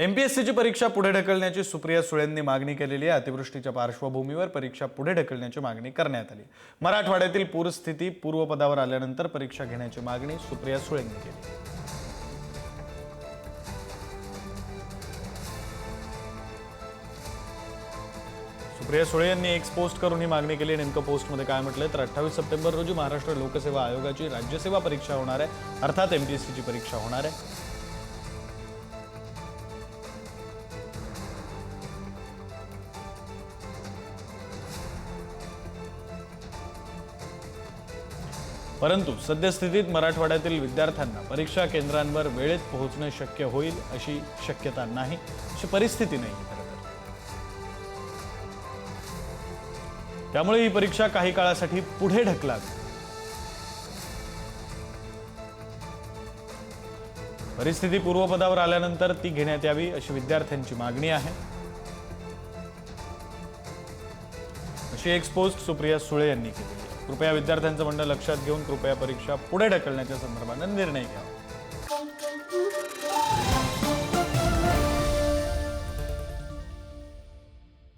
एमपीएससीची परीक्षा पुढे ढकलण्याची सुप्रिया सुळेंनी मागणी केलेली आहे. अतिवृष्टीच्या पार्श्वभूमीवर परीक्षा पुढे ढकलण्याची मागणी करण्यात आली. मराठवाड्यातील पूरस्थिती पूर्वपदावर आल्यानंतर परीक्षा घेण्याची मागणी सुप्रिया सुळेंनी केली. सुप्रिया सुळे यांनी एक पोस्ट करून ही मागणी केली. नेमकं पोस्टमध्ये काय म्हटलंय? तर अठ्ठावीस सप्टेंबर रोजी महाराष्ट्र लोकसेवा आयोगाची राज्यसेवा परीक्षा होणार आहे. अर्थात एमपीएससीची परीक्षा होणार आहे. परंतु सद्यस्थितीत मराठवाड्यातील विद्यार्थ्यांना परीक्षा केंद्रांवर वेळेत पोहोचणे शक्य होईल अशी शक्यता नाही अशी परिस्थिती नाही खरं तर. त्यामुळे ही परीक्षा काही काळासाठी पुढे ढकलावी. परिस्थिती पूर्वपदावर आल्यानंतर ती घेण्यात यावी अशी विद्यार्थ्यांची मागणी आहे. अशी एक पोस्ट सुप्रिया सुळे यांनी केली कृपया विद्यार्थ्यांचं म्हणणं लक्षात घेऊन कृपया परीक्षा पुढे ढकलण्याच्या संदर्भानं निर्णय घ्या.